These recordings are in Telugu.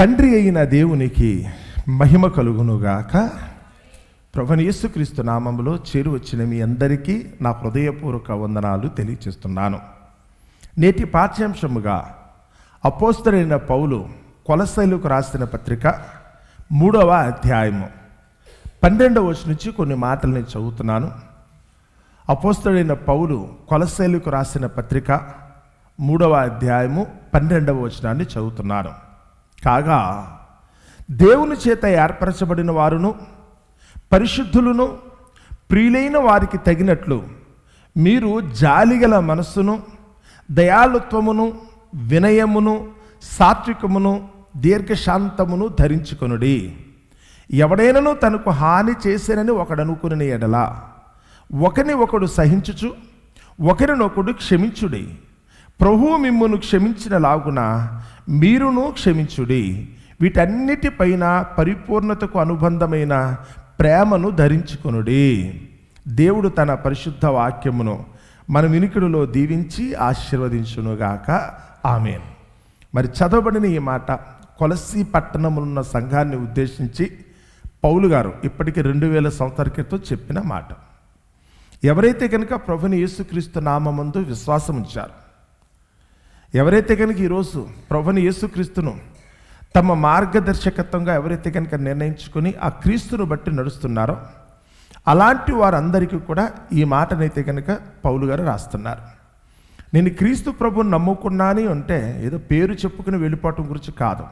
తండ్రి అయిన దేవునికి మహిమ కలుగునుగాక. ప్రభుని యేసుక్రీస్తు నామములో చేరు వచ్చిన మీ అందరికీ నా హృదయపూర్వక వందనాలు తెలియచేస్తున్నాను. నేటి పాఠ్యాంశముగా అపోస్తరైన పౌలు కొలసైలుకు రాసిన పత్రిక మూడవ అధ్యాయము పన్నెండవ వచ్చి నుంచి కొన్ని మాటలు నేను చదువుతున్నాను. అపోస్తడైన పౌలు కొలశైలుకు రాసిన పత్రిక మూడవ అధ్యాయము పన్నెండవ వచనాన్ని చదువుతున్నాను. కాగా దేవుని చేత ఏర్పరచబడిన వారును పరిశుద్ధులను ప్రియులైన వారికి తగినట్లు మీరు జాలిగల మనస్సును దయాళుత్వమును వినయమును సాత్వికమును దీర్ఘశాంతమును ధరించుకొనుడి. ఎవడైనను తనకు హాని చేసేనని ఒకడనుకుని ఎడల. ఒకని ఒకడు సహించుచు ఒకరినొకడు క్షమించుడి. ప్రభువు మిమ్మును క్షమించిన లాగున మీరును క్షమించుడి. వీటన్నిటిపైన పరిపూర్ణతకు అనుబంధమైన ప్రేమను ధరించుకొనుడి. దేవుడు తన పరిశుద్ధ వాక్యమును మన వినికిడిలో దీవించి ఆశీర్వదించునుగాక. ఆమెన్. మరి చదవబడిన ఈ మాట కొలసి పట్టణములున్న సంఘాన్ని ఉద్దేశించి పౌలు గారు ఇప్పటికి రెండు వేల సంవత్సరాల క్రితం చెప్పిన మాట. ఎవరైతే కనుక ప్రభుని యేసుక్రీస్తు నామందు విశ్వాసం ఉంచారు ఎవరైతే కనుక ఈరోజు ప్రభుని యేసుక్రీస్తును తమ మార్గదర్శకత్వంగా ఎవరైతే కనుక నిర్ణయించుకొని ఆ క్రీస్తును బట్టి నడుస్తున్నారో అలాంటి వారందరికీ కూడా ఈ మాటనైతే కనుక పౌలు గారు రాస్తున్నారు. నేను క్రీస్తు ప్రభుని నమ్ముకున్నాని అంటే ఏదో పేరు చెప్పుకుని వెళ్ళిపోవటం గురించి కాదు.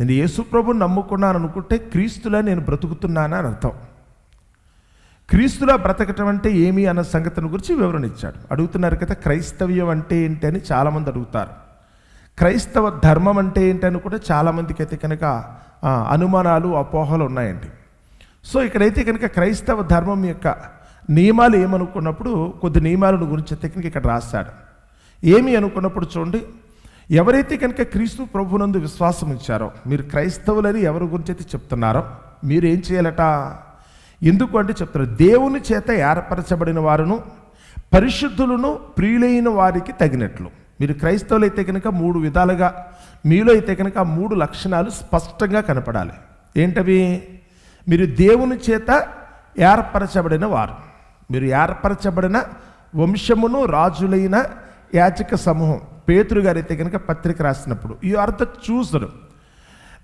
నేను యేసు ప్రభుని నమ్ముకున్నాను అనుకుంటే క్రీస్తులా నేను బ్రతుకుతున్నానని అర్థం. క్రీస్తులా బ్రతకటం అంటే ఏమి అన్న సంగతిని గురించి వివరణ ఇచ్చాడు. అడుగుతున్నారు కదా క్రైస్తవ్యం అంటే ఏంటి అని చాలామంది అడుగుతారు. క్రైస్తవ ధర్మం అంటే ఏంటని కూడా చాలామందికి అయితే కనుక అనుమానాలు అపోహలు ఉన్నాయండి. సో ఇక్కడైతే కనుక క్రైస్తవ ధర్మం యొక్క నియమాలు ఏమనుకున్నప్పుడు కొద్ది నియమాలను గురించి అయితే కనుక ఇక్కడ రాశాడు. ఏమి అనుకున్నప్పుడు చూడండి ఎవరైతే కనుక క్రీస్తు ప్రభునందు విశ్వాసం ఇచ్చారో మీరు క్రైస్తవులని ఎవరి గురించి అయితే చెప్తున్నారో మీరు ఏం చేయాలట? ఎందుకు అంటే చెప్తారు దేవుని చేత ఏర్పరచబడిన వారును పరిశుద్ధులను ప్రియులైన వారికి తగినట్లు. మీరు క్రైస్తవులు అయితే కనుక మూడు విధాలుగా మీలో అయితే కనుక మూడు లక్షణాలు స్పష్టంగా కనపడాలి. ఏంటవి? మీరు దేవుని చేత ఏర్పరచబడిన వారు. మీరు ఏర్పరచబడిన వంశమును రాజులైన యాచక సమూహం. పేతురు గారు అయితే కనుక పత్రిక రాసినప్పుడు ఈ అర్థ చూసరు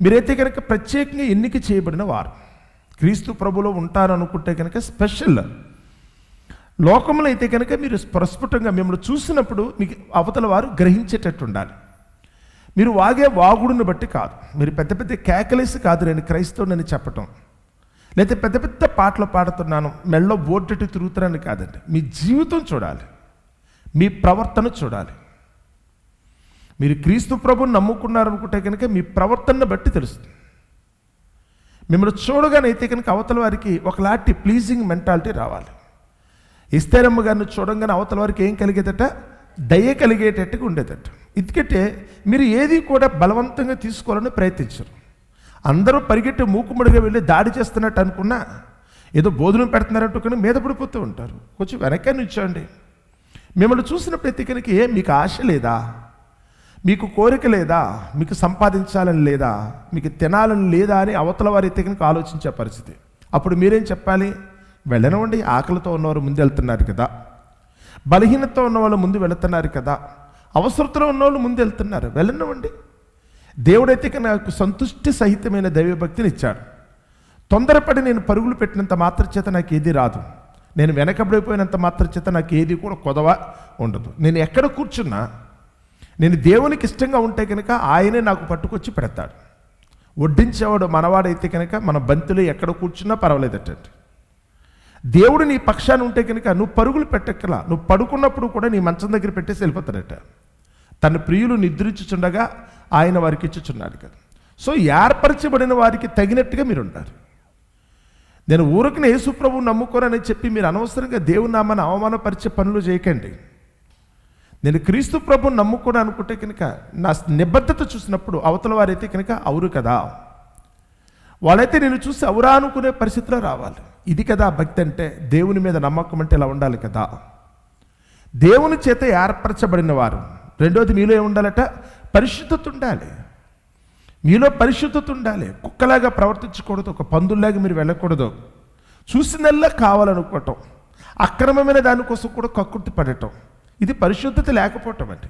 మీరైతే కనుక ప్రత్యేకంగా ఎన్నిక చేయబడిన వారు. క్రీస్తు ప్రభులో ఉంటారనుకుంటే కనుక స్పెషల్. లోకంలో అయితే కనుక మీరు ప్రస్ఫుటంగా మిమ్మల్ని చూసినప్పుడు మీకు అవతల వారు గ్రహించేటట్టు ఉండాలి మీరు వాగే వాగుడును బట్టి కాదు. మీరు పెద్ద పెద్ద కేకలేసి కాదు నేను క్రైస్తవుని చెప్పటం. లేకపోతే పెద్ద పెద్ద పాటలు పాడుతున్నాను మెళ్ళో బోర్డెట్టి తిరుగుతున్నాను కాదండి. మీ జీవితం చూడాలి. మీ ప్రవర్తన చూడాలి. మీరు క్రీస్తు ప్రభుని నమ్ముకున్నారనుకుంటే కనుక మీ ప్రవర్తనను బట్టి తెలుస్తుంది. మిమ్మల్ని చూడగానైతే కనుక అవతల వారికి ఒకలాంటి ప్లీజింగ్ మెంటాలిటీ రావాలి. ఇస్తేరమ్మ గారిని చూడంగానే అవతల వారికి ఏం కలిగేదట? దయ కలిగేటట్టుగా ఉండేదట. ఎందుకంటే మీరు ఏది కూడా బలవంతంగా తీసుకోవాలని ప్రయత్నించరు. అందరూ పరిగెట్టి మూకుముడిగా వెళ్ళి దాడి చేస్తున్నట్టు అనుకున్నా ఏదో భోజనం పెడుతున్నారంటూ కానీ మీద పడిపోతూ ఉంటారు. కొంచెం వెనకే నుంచోండి మిమ్మల్ని చూసిన ప్రతి కనుక ఏం మీకు ఆశ లేదా? మీకు కోరిక లేదా? మీకు సంపాదించాలని లేదా? మీకు తినాలని లేదా అని అవతల వారి అయితే ఆలోచించే పరిస్థితి. అప్పుడు మీరేం చెప్పాలి? వెళ్ళనివ్వండి ఆకలితో ఉన్నవారు ముందు వెళ్తున్నారు కదా. బలహీనత ఉన్న వాళ్ళు ముందు వెళుతున్నారు కదా. అవసరతలో ఉన్నవాళ్ళు ముందు వెళ్తున్నారు. వెళ్ళనివ్వండి. దేవుడైతే ఇక నాకు సంతుష్టి సహితమైన దైవభక్తిని ఇచ్చాడు. తొందరపడి నేను పరుగులు పెట్టినంత మాత్ర చేత నాకు ఏది రాదు. నేను వెనకబడిపోయినంత మాత్ర చేత నాకు ఏది కూడా కొదవ ఉండదు. నేను ఎక్కడ కూర్చున్నా నేను దేవునికి ఇష్టంగా ఉంటే కనుక ఆయనే నాకు పట్టుకొచ్చి పెడతాడు. వడ్డించేవాడు మనవాడైతే కనుక మన బంతిలో ఎక్కడ కూర్చున్నా పర్వాలేదటండి. దేవుడు నీ పక్షాన ఉంటే కనుక నువ్వు పరుగులు పెట్టక్కలా నువ్వు పడుకున్నప్పుడు కూడా నీ మంచం దగ్గర పెట్టేసి వెళ్ళిపోతాడట. తన ప్రియులు నిద్రించుచుండగా ఆయన వారికి ఇచ్చుచున్నాడు కదా. సో ఏర్పరచబడిన వారికి తగినట్టుగా మీరు ఉండాలి నేను ఊరకున యేసుప్రభు నమ్ముకోరని చెప్పి మీరు అనవసరంగా దేవుని నామాన్ని అవమానపరిచే పనులు చేయకండి. నేను క్రీస్తు ప్రభు నమ్ముకుని అనుకుంటే కనుక నా నిబద్ధత చూసినప్పుడు అవతల వారైతే కనుక అవురు కదా. వాళ్ళైతే నేను చూసి అవురా అనుకునే పరిస్థితిలో రావాలి. ఇది కదా భక్తి అంటే దేవుని మీద నమ్మకం అంటే ఇలా ఉండాలి కదా. దేవుని చేత ఏర్పరచబడిన వారు రెండోది మీలో ఏముండాలట? పరిశుద్ధత ఉండాలి మీలో పరిశుద్ధత ఉండాలి కుక్కలాగా ప్రవర్తించకూడదు ఒక పందుల్లాగా మీరు వెళ్ళకూడదు. చూసినల్లా కావాలనుకోవటం అక్రమమైన దానికోసం కూడా కక్కుర్తి పడటం. ఇది పరిశుద్ధత లేకపోవటం అండి.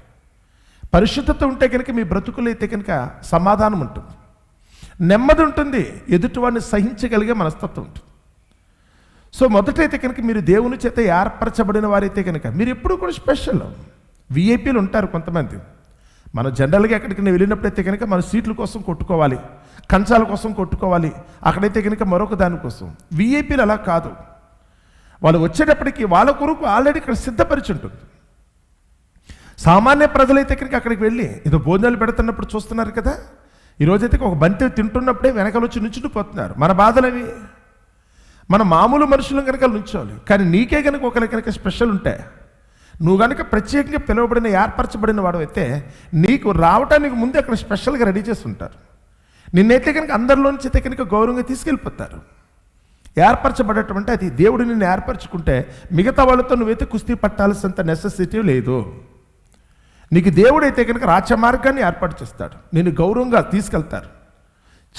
పరిశుద్ధత ఉంటే కనుక మీ బ్రతుకులు అయితే కనుక సమాధానం ఉంటుంది. నెమ్మది ఉంటుంది ఎదుటివాడిని సహించగలిగే మనస్తత్వం ఉంటుంది. సో మొదటైతే కనుక మీరు దేవుని చేత ఏర్పరచబడిన వారైతే కనుక మీరు ఎప్పుడు కూడా స్పెషల్. విఐపీలు ఉంటారు కొంతమంది. మనం జనరల్గా ఎక్కడికి వెళ్ళినప్పుడైతే కనుక మన సీట్ల కోసం కొట్టుకోవాలి కంచాల కోసం కొట్టుకోవాలి అక్కడైతే కనుక మరొక దానికోసం విఐపీలు అలా కాదు. వాళ్ళు వచ్చేటప్పటికి వాళ్ళ కొరకు ఆల్రెడీ ఇక్కడ సిద్ధపరిచి ఉంటుంది. సామాన్య ప్రజలైతే కనుక అక్కడికి వెళ్ళి ఏదో భోజనాలు పెడుతున్నప్పుడు చూస్తున్నారు కదా? ఈరోజైతే ఒక బంతి తింటున్నప్పుడే వెనకాల వచ్చి నుంచుని పోతున్నారు. మన బాధలవి? మన మామూలు మనుషులు కనుక నుంచోవాలి. కానీ నీకే కనుక ఒకరి కనుక స్పెషల్ ఉంటే నువ్వు కనుక ప్రత్యేకంగా పిలువబడిన ఏర్పరచబడిన వాడు అయితే నీకు రావటానికి ముందే అక్కడ స్పెషల్గా రెడీ చేసి ఉంటారు. నిన్నైతే కనుక అందరిలోంచి అయితే కనుక గౌరవంగా తీసుకెళ్ళిపోతారు. ఏర్పరచబడటం అది దేవుడు నిన్ను ఏర్పరచుకుంటే మిగతా వాళ్ళతో నువ్వైతే కుస్తీ పట్టాల్సినంత నెసెసిటీ లేదు. నీకు దేవుడైతే కనుక రాచమార్గాన్ని ఏర్పాటు చేస్తాడు. నేను గౌరవంగా తీసుకెళ్తారు.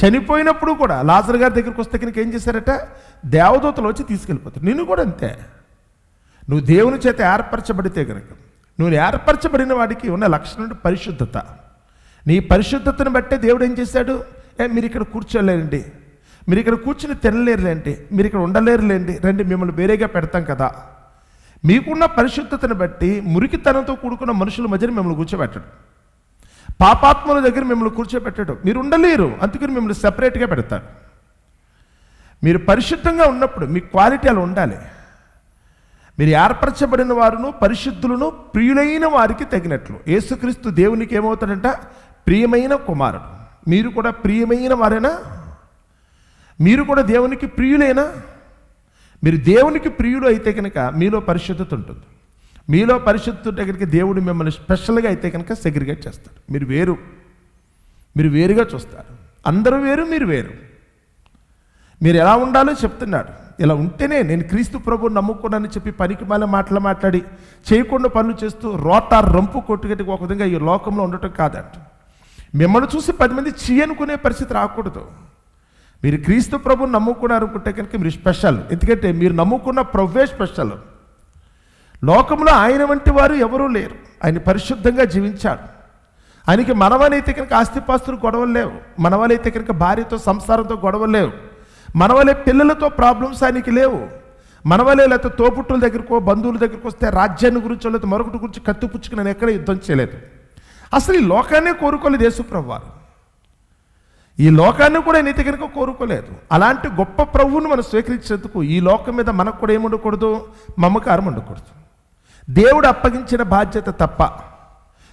చనిపోయినప్పుడు కూడా లాజర్ గారి దగ్గరికి వస్తే కనుక ఏం చేశారట? దేవదూతలు వచ్చి తీసుకెళ్ళిపోతారు. నేను కూడా అంతే. నువ్వు దేవుని చేత ఏర్పరచబడితే కనుక నువ్వు ఏర్పరచబడిన వాడికి ఉన్న లక్షణం పరిశుద్ధత. నీ పరిశుద్ధతను బట్టే దేవుడు ఏం చేశాడు? ఏ మీరు ఇక్కడ కూర్చోలేరండి మీరు ఇక్కడ కూర్చుని తినలేరులేండి. మీరు ఇక్కడ ఉండలేరులేండి. రండి మిమ్మల్ని వేరేగా పెడతాం కదా. మీకున్న పరిశుద్ధతను బట్టి మురికితనంతో కూడుకున్న మనుషుల మధ్యన మిమ్మల్ని కూర్చోబెట్టడు. పాపాత్మల దగ్గర మిమ్మల్ని కూర్చోబెట్టడు. మీరు ఉండలేరు. అందుకని మిమ్మల్ని సెపరేట్గా పెడతారు. మీరు పరిశుద్ధంగా ఉన్నప్పుడు మీ క్వాలిటీ అలా ఉండాలి. మీరు ఏర్పరచబడిన వారును పరిశుద్ధులను ప్రియులైన వారికి తగినట్లు. యేసుక్రీస్తు దేవునికి ఏమవుతాడంట? ప్రియమైన కుమారుడు. మీరు కూడా ప్రియమైన వారేనా? మీరు కూడా దేవునికి ప్రియులేనా? మీరు దేవునికి ప్రియుడు అయితే కనుక మీలో పరిశుద్ధత ఉంటుంది. మీలో పరిశుద్ధత ఉంటే కనుక దేవుడు మిమ్మల్ని స్పెషల్గా అయితే కనుక సెగ్రిగేట్ చేస్తాడు. మీరు వేరు. మీరు వేరుగా చూస్తారు. అందరూ వేరు మీరు వేరు. మీరు ఎలా ఉండాలో చెప్తున్నాడు. ఇలా ఉంటేనే నేను క్రీస్తు ప్రభు నమ్ముకున్నానని చెప్పి పనికి మళ్ళీ మాటలు మాట్లాడి చేయకుండా పనులు చేస్తూ రోటార్ రంపు కొట్టుగట్టి ఒక విధంగా ఈ లోకంలో ఉండటం కాదంట. మిమ్మల్ని చూసి పది మంది చీ అనుకునే పరిస్థితి రాకూడదు. మీరు క్రీస్తు ప్రభు నమ్ముకున్నారు అనుకుంటే కనుక మీరు స్పెషల్. ఎందుకంటే మీరు నమ్ముకున్న ప్రభువే స్పెషల్. లోకంలో ఆయన వంటి వారు ఎవరూ లేరు. ఆయన పరిశుద్ధంగా జీవించాడు. ఆయనకి మనవలైతే కనుక ఆస్తిపాస్తులు గొడవలు లేవు. మనవలైతే కనుక భార్యతో సంసారంతో గొడవలు లేవు. మనవలే పిల్లలతో ప్రాబ్లమ్స్ ఆయనకి లేవు. మనవలే లేకపోతే తోపుట్టుల దగ్గరకో బంధువుల దగ్గరకు వస్తే రాజ్యాన్ని గురించి లేకపోతే మరొకటి గురించి కత్తిపుచ్చుకుని నేను ఎక్కడ యుద్ధం చేయలేదు. అసలు ఈ లోకాన్నే కోరుకోలేదు యేసుప్రభు వారు ఈ లోకాన్ని కూడా నీతి కనుక కోరుకోలేదు. అలాంటి గొప్ప ప్రభువును మనం స్వీకరించేందుకు ఈ లోకం మీద మనకు కూడా ఏముండకూడదు? మమకారం ఉండకూడదు. దేవుడు అప్పగించిన బాధ్యత తప్ప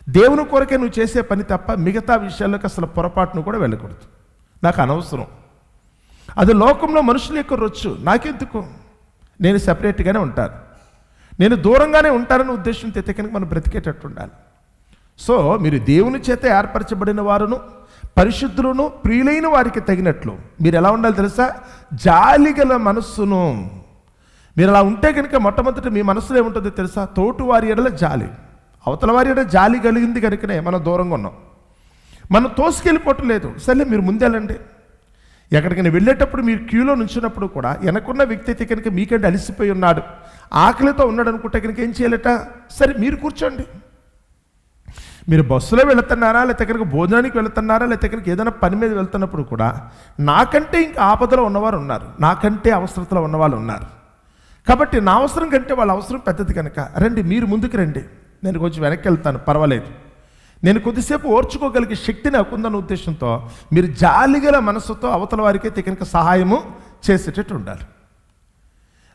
దేవుని కొరకే నువ్వు చేసే పని తప్ప మిగతా విషయాల్లోకి అసలు పొరపాటును కూడా వెళ్ళకూడదు. నాకు అనవసరం. అది లోకంలో మనుషులు యొక్క రొచ్చు. నాకెందుకు? నేను సెపరేట్గానే ఉంటాను. నేను దూరంగానే ఉంటానని ఉద్దేశంతో అయితే కనుక మనం బ్రతికేటట్టు ఉండాలి. సో మీరు దేవుని చేత ఏర్పరచబడిన వారును పరిశుద్ధులను ప్రియులైన వారికి తగినట్లు. మీరు ఎలా ఉండాలి తెలుసా? జాలిగల మనస్సును. మీరు అలా ఉంటే కనుక మొట్టమొదటి మీ మనసులో ఏముంటుందో తెలుసా? తోటి వారి ఎడల జాలి. అవతల వారి ఎడల జాలి కలిగింది కనుకనే మనం దూరంగా ఉన్నాం. మనం తోసుకెళ్ళిపోవటం లేదు. సరే మీరు ముందెళ్ళండి. ఎక్కడికైనా వెళ్ళేటప్పుడు మీరు క్యూలో నుంచినప్పుడు కూడా వెనకున్న వ్యక్తి అయితే కనుక మీకంటే అలసిపోయి ఉన్నాడు. ఆకలితో ఉన్నాడు అనుకుంటే కనుక ఏం చేయాలట? సరే మీరు కూర్చోండి. మీరు బస్సులో వెళుతున్నారా లేకపోతే కనుక భోజనానికి వెళుతున్నారా లేకపోతే కనుక ఏదైనా పని మీద వెళ్తున్నప్పుడు కూడా నాకంటే ఇంకా ఆపదలో ఉన్నవారు ఉన్నారు. నాకంటే అవసరతలో ఉన్నవాళ్ళు ఉన్నారు. కాబట్టి నా అవసరం కంటే వాళ్ళ అవసరం పెద్దది కనుక రండి మీరు ముందుకు రండి. నేను కొంచెం వెనక్కి వెళ్తాను పర్వాలేదు. నేను కొద్దిసేపు ఓర్చుకోగలిగే శక్తి నాకు ఉందన్న ఉద్దేశంతో మీరు జాలిగల మనసుతో అవతల వారికైతే కనుక సహాయము చేసేటట్టు ఉండాలి.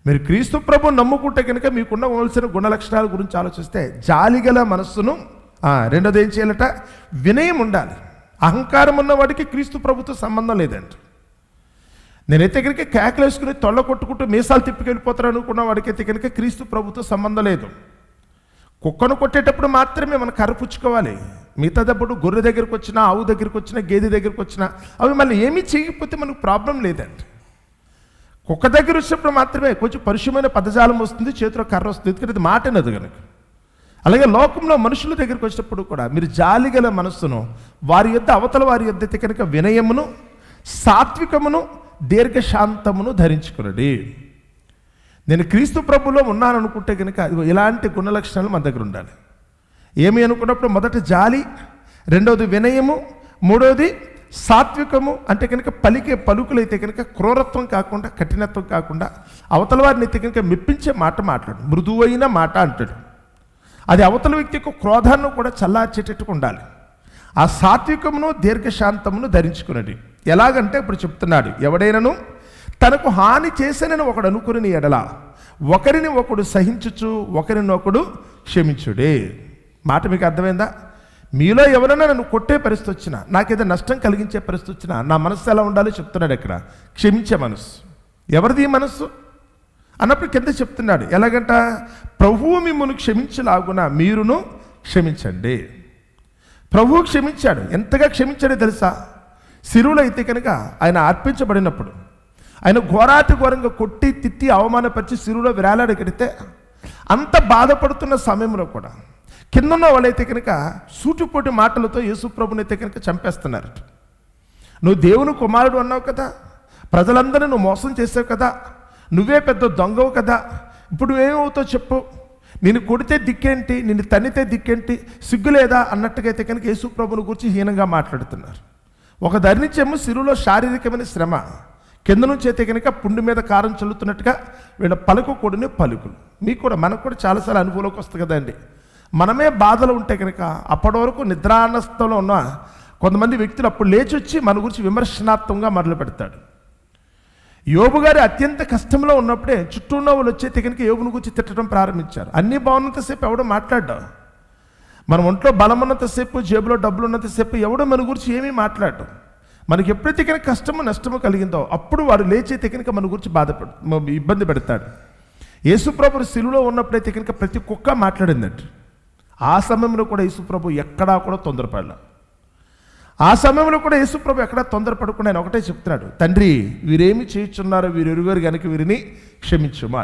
మీరు క్రీస్తు ప్రభు నమ్ముకుంటే కనుక మీకున్న ఉండవలసిన గుణ లక్షణాల గురించి ఆలోచిస్తే జాలిగల మనస్సును రెండోది ఏం చేయాలట? వినయం ఉండాలి. అహంకారం ఉన్నవాడికి క్రీస్తు ప్రభుత్వ సంబంధం లేదంట. నేనైతే కనుక కేకలేసుకుని తొళ్ళ కొట్టుకుంటూ మీసాలు తిప్పుకెళ్ళిపోతాను అనుకున్న వాడికైతే కనుక క్రీస్తు ప్రభుత్వ సంబంధం లేదు. కుక్కను కొట్టేటప్పుడు మాత్రమే మనం కరపుచ్చుకోవాలి మిగతాదప్పుడు గొర్రె దగ్గరికి వచ్చినా ఆవు దగ్గరికి వచ్చినా గేదె దగ్గరికి వచ్చినా అవి మళ్ళీ ఏమీ చేయకపోతే మనకు ప్రాబ్లం లేదండి కుక్క దగ్గర వచ్చినప్పుడు మాత్రమే కొంచెం పరుషమైన పదజాలం వస్తుంది చేతిలో కర్ర వస్తుంది. ఎందుకంటే ఇది మాట కనుక అలాగే లోకంలో మనుషుల దగ్గరికి వచ్చినప్పుడు కూడా మీరు జాలి గల మనస్సును వారి యొద్ అవతల వారి యొద్ద అయితే కనుక వినయమును సాత్వికమును దీర్ఘశాంతమును ధరించుకునండి. నేను క్రీస్తు ప్రభులో ఉన్నాను అనుకుంటే కనుక ఇలాంటి గుణ లక్షణాలు మన దగ్గర ఉండాలి. ఏమి అనుకున్నప్పుడు మొదట జాలి రెండవది వినయము మూడవది సాత్వికము అంటే కనుక పలికే పలుకులు అయితే కనుక క్రూరత్వం కాకుండా కఠినత్వం కాకుండా అవతల వారిని అయితే కనుక మెప్పించే మాట మాట్లాడు మృదువైన మాట అంటాడు. అది అవతల వ్యక్తి యొక్క క్రోధాన్ని కూడా చల్లార్చేటట్టుకు ఉండాలి. ఆ సాత్వికమును దీర్ఘశాంతమును ధరించుకున్నది ఎలాగంటే ఇప్పుడు చెప్తున్నాడు ఎవడైనను తనకు హాని చేశానని ఒకడు అనుకుని ఎడల ఒకరిని ఒకడు సహించుచు ఒకరిని ఒకడు క్షమించుడే. మాట మీకు అర్థమైందా? మీలో ఎవరైనా నన్ను కొట్టే పరిస్థితి వచ్చినా నాకేదో నష్టం కలిగించే పరిస్థితి వచ్చినా నా మనస్సు ఎలా ఉండాలో చెప్తున్నాడు ఇక్కడ. క్షమించే మనస్సు. ఎవరిది మనస్సు? అన్నప్పుడు కింద చెప్తున్నాడు ఎలాగంట? ప్రభువు మిమ్మల్ని క్షమించలాగున మీరును క్షమించండి. ప్రభువు క్షమించాడు. ఎంతగా క్షమించాడో తెలుసా? శిరువులు అయితే కనుక ఆయన అర్పించబడినప్పుడు ఆయన ఘోరాతి ఘోరంగా కొట్టి తిట్టి అవమానపరిచి శిరువులో విరాలాడి కడితే అంత బాధపడుతున్న సమయంలో కూడా కింద ఉన్న వాళ్ళైతే కనుక సూటిపోటి మాటలతో యేసుప్రభుని అయితే కనుక చంపేస్తున్నారు. నువ్వు దేవుని కుమారుడు అన్నావు కదా ప్రజలందరినీ నువ్వు మోసం చేసావు కదా నువ్వే పెద్ద దొంగవు కదా. ఇప్పుడు నువ్వేమవుతావు చెప్పు? నిన్ను కొడితే దిక్కేంటి? నిన్ను తన్నితే దిక్కేంటి? సిగ్గులేదా అన్నట్టుగా అయితే కనుక యేసు ప్రభుని గురించి హీనంగా మాట్లాడుతున్నారు. ఒక ధరించేమో సిరులో శారీరకమైన శ్రమ. కింద నుంచి అయితే కనుక పుండు మీద కారం చల్లుతున్నట్టుగా వీళ్ళ పలుకు కూడిన పలుకులు. మీకు కూడా మనకు కూడా చాలాసార్లు అనుభవంలోకి వస్తుంది కదండి మనమే బాధలు ఉంటే కనుక అప్పటి వరకు నిద్రానస్థంలో ఉన్న కొంతమంది వ్యక్తులు అప్పుడు లేచి వచ్చి మన గురించి విమర్శనాత్మకంగా మొదలు పెడతాడు. యోబు గారు అత్యంత కష్టంలో ఉన్నప్పుడే చుట్టూ ఉన్న వాళ్ళు వచ్చే తెగనికి యోబుని గురించి తిట్టడం ప్రారంభించారు. అన్నీ బాగున్నంతసేపు ఎవడో మాట్లాడ్డా. మన ఒంట్లో బలం ఉన్నంతసేపు జేబులో డబ్బులు ఉన్నంతసేపు ఎవడో మన గురించి ఏమీ మాట్లాడటం మనకి ఎప్పుడైతే కనుక కష్టము నష్టము కలిగిందో అప్పుడు వాడు లేచే తెకనిక మన గురించి బాధపడు ఇబ్బంది పెడతాడు. యేసుప్రభు శిలులో ఉన్నప్పుడైతే కనుక ప్రతి కుక్క మాట్లాడిందంట. ఆ సమయంలో కూడా యేసుప్రభు ఎక్కడా కూడా తొందరపడలే. ఆ సమయంలో కూడా యేసుప్రభు ఎక్కడ తొందరపడకుండా ఆయన ఒకటే చెప్తున్నాడు తండ్రి వీరేమి చేయుచున్నారో వీరెరుగారు కనుక వీరిని క్షమించుమా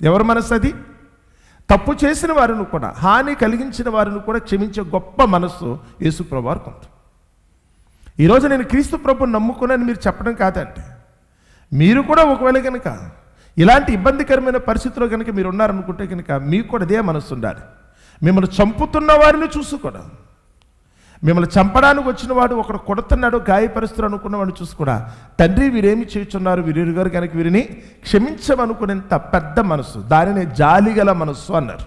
ఎవరి మనసు అది? తప్పు చేసిన వారిని కూడా హాని కలిగించిన వారిని కూడా క్షమించే గొప్ప మనస్సు యేసుప్రభు వారికి ఉంది. ఈరోజు నేను క్రీస్తు ప్రభుని నమ్ముకున్నాను మీరు చెప్పడం కాదండి. మీరు కూడా ఒకవేళ కనుక ఇలాంటి ఇబ్బందికరమైన పరిస్థితుల్లో కనుక మీరు ఉన్నారనుకుంటే కనుక మీకు కూడా అదే మనస్సు ఉండాలి. మిమ్మల్ని చంపుతున్న వారిని చూసుకోవడం మిమ్మల్ని చంపడానికి వచ్చిన వాడు ఒకడు కొడుతున్నాడు గాయపరుస్తున్నాడు అనుకున్న వాడు చూసి కూడా తండ్రి వీరేమి చేయుచున్నారు? వీరు గారు కనుక వీరిని క్షమించమనుకునేంత పెద్ద మనస్సు దానినే జాలిగల మనస్సు అన్నారు.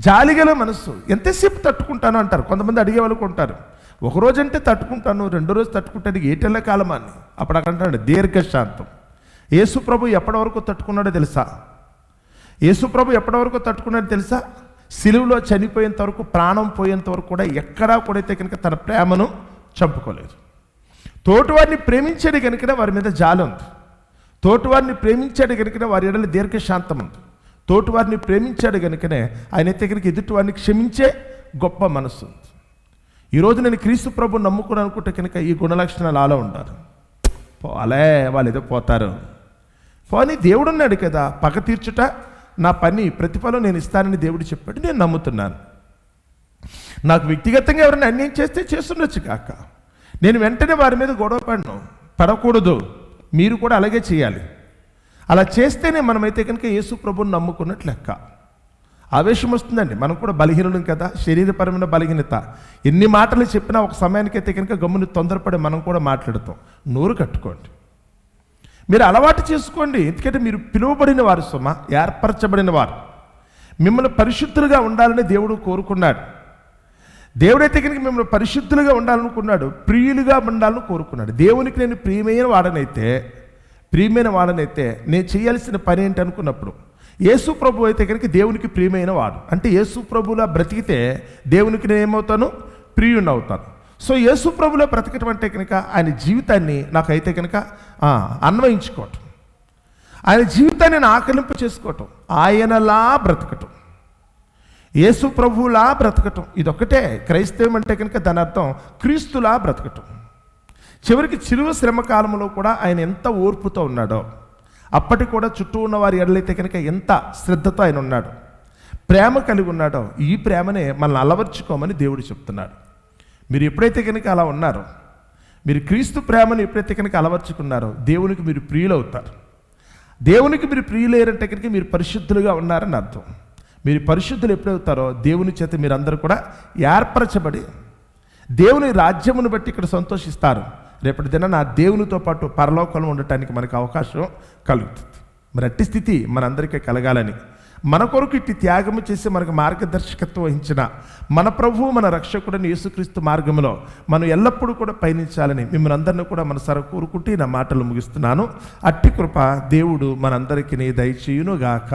జాలిగల మనస్సు ఎంతసేపు తట్టుకుంటాను అంటారు. కొంతమంది అడిగే వాళ్ళకు ఉంటారు ఒక రోజు అంటే తట్టుకుంటాను రెండో రోజు తట్టుకుంటాను ఏటెళ్ళ కాలమా అని అప్పుడు అక్కడ అంటాడు దీర్ఘశాంతం. యేసుప్రభు ఎప్పటి వరకు తట్టుకున్నాడో తెలుసా? యేసుప్రభు ఎప్పటి వరకు తట్టుకున్నాడో తెలుసా? సిలువులో చనిపోయేంత వరకు ప్రాణం పోయేంత వరకు కూడా ఎక్కడా కూడా అయితే కనుక తన ప్రేమను చంపుకోలేదు. తోటివారిని ప్రేమించాడు కనుక వారి మీద జాలి ఉంది. తోటివారిని ప్రేమించాడు కనుక వారి ఎడలి దీర్ఘశాంతం ఉంది. తోటివారిని ప్రేమించాడు కనుకనే ఆయన అయితే కనుక ఎదుటివారిని క్షమించే గొప్ప మనస్సు ఉంది. ఈరోజు నేను క్రీస్తు ప్రభు నమ్ముకుని అనుకుంటే కనుక ఈ గుణలక్షణాలు అలా ఉండాలి. పోలే వాళ్ళు ఏదో పోతారు. పోనీ దేవుడు ఉన్నాడు కదా పగ తీర్చుట నా పని ప్రతిఫలం నేను ఇస్తానని దేవుడు చెప్పాడు. నేను నమ్ముతున్నాను. నాకు వ్యక్తిగతంగా ఎవరైనా అన్యాయం చేస్తే చేస్తుండొచ్చు కాక. నేను వెంటనే వారి మీద గొడవ పడను పడకూడదు. మీరు కూడా అలాగే చేయాలి. అలా చేస్తేనే మనమైతే కనుక యేసు ప్రభుని నమ్ముకున్నట్లు లెక్క. ఆవేశం వస్తుందండి. మనం కూడా బలహీనులం కదా శరీరపరమైన బలహీనత. ఎన్ని మాటలు చెప్పినా ఒక సమయానికైతే కనుక గమ్ముని తొందరపడి మనం కూడా మాట్లాడతాం. నోరు కట్టుకోండి. మీరు అలవాటు చేసుకోండి. ఎందుకంటే మీరు పిలువబడిన వారు సుమ ఏర్పరచబడిన వారు. మిమ్మల్ని పరిశుద్ధులుగా ఉండాలని దేవుడు కోరుకున్నాడు. దేవుడైతే కనుక మిమ్మల్ని పరిశుద్ధులుగా ఉండాలనుకున్నాడు ప్రియులుగా ఉండాలని కోరుకున్నాడు. దేవునికి నేను ప్రియమైన వాడనైతే ప్రియమైన వాడనైతే నేను చేయాల్సిన పని ఏంటి అనుకున్నప్పుడు యేసు ప్రభు అయితే కనుక దేవునికి ప్రియమైన వాడు. అంటే యేసు ప్రభులా బ్రతికితే దేవునికి నేను ఏమవుతాను ప్రియుని అవుతాను సో యేసు ప్రభులో బ్రతకటం అంటే కనుక ఆయన జీవితాన్ని నాకైతే కనుక అన్వయించుకోవటం. ఆయన జీవితాన్ని నేను ఆకలింపు చేసుకోవటం. ఆయనలా బ్రతకటం. యేసు ప్రభువులా బ్రతకటం. ఇదొక్కటే. క్రైస్తవం అంటే కనుక దాని అర్థం క్రీస్తులా బ్రతకటం. చివరికి చిరువ శ్రమ కాలంలో కూడా ఆయన ఎంత ఓర్పుతో ఉన్నాడో అప్పటి కూడా చుట్టూ ఉన్న వారి ఎడలైతే కనుక ఎంత శ్రద్ధతో ఆయన ఉన్నాడు ప్రేమ కలిగి ఉన్నాడో ఈ ప్రేమనే మనల్ని అలవర్చుకోమని దేవుడు చెప్తున్నాడు. మీరు ఎప్పుడైతే కనుక అలా ఉన్నారో మీరు క్రీస్తు ప్రేమను ఎప్పుడైతే కనుక అలవర్చుకున్నారో దేవునికి మీరు ప్రియులవుతారు. దేవునికి మీరు ప్రియులేరంటే కనుక మీరు పరిశుద్ధులుగా ఉన్నారని అర్థం. మీరు పరిశుద్ధులు ఎప్పుడవుతారో దేవుని చేత మీరందరూ కూడా ఏర్పరచబడి దేవుని రాజ్యమును బట్టి ఇక్కడ సంతోషిస్తారు. రేపటి దిన నా దేవునితో పాటు పరలోకంలో ఉండటానికి మనకు అవకాశం కలుగుతుంది. మరి అట్టి స్థితి మనందరికీ కలగాలని మన కొరకు ఇట్టి త్యాగము చేసి మనకు మార్గదర్శకత్వం వహించిన మన ప్రభువు మన రక్షకుడిని యేసుక్రీస్తు మార్గంలో మనం ఎల్లప్పుడూ కూడా పయనించాలని మిమ్మల్ని అందరినీ కూడా మన సర కోరుకుంటే నా మాటలు ముగిస్తున్నాను. అట్టి కృప దేవుడు మనందరికీ దయచేయునుగాక.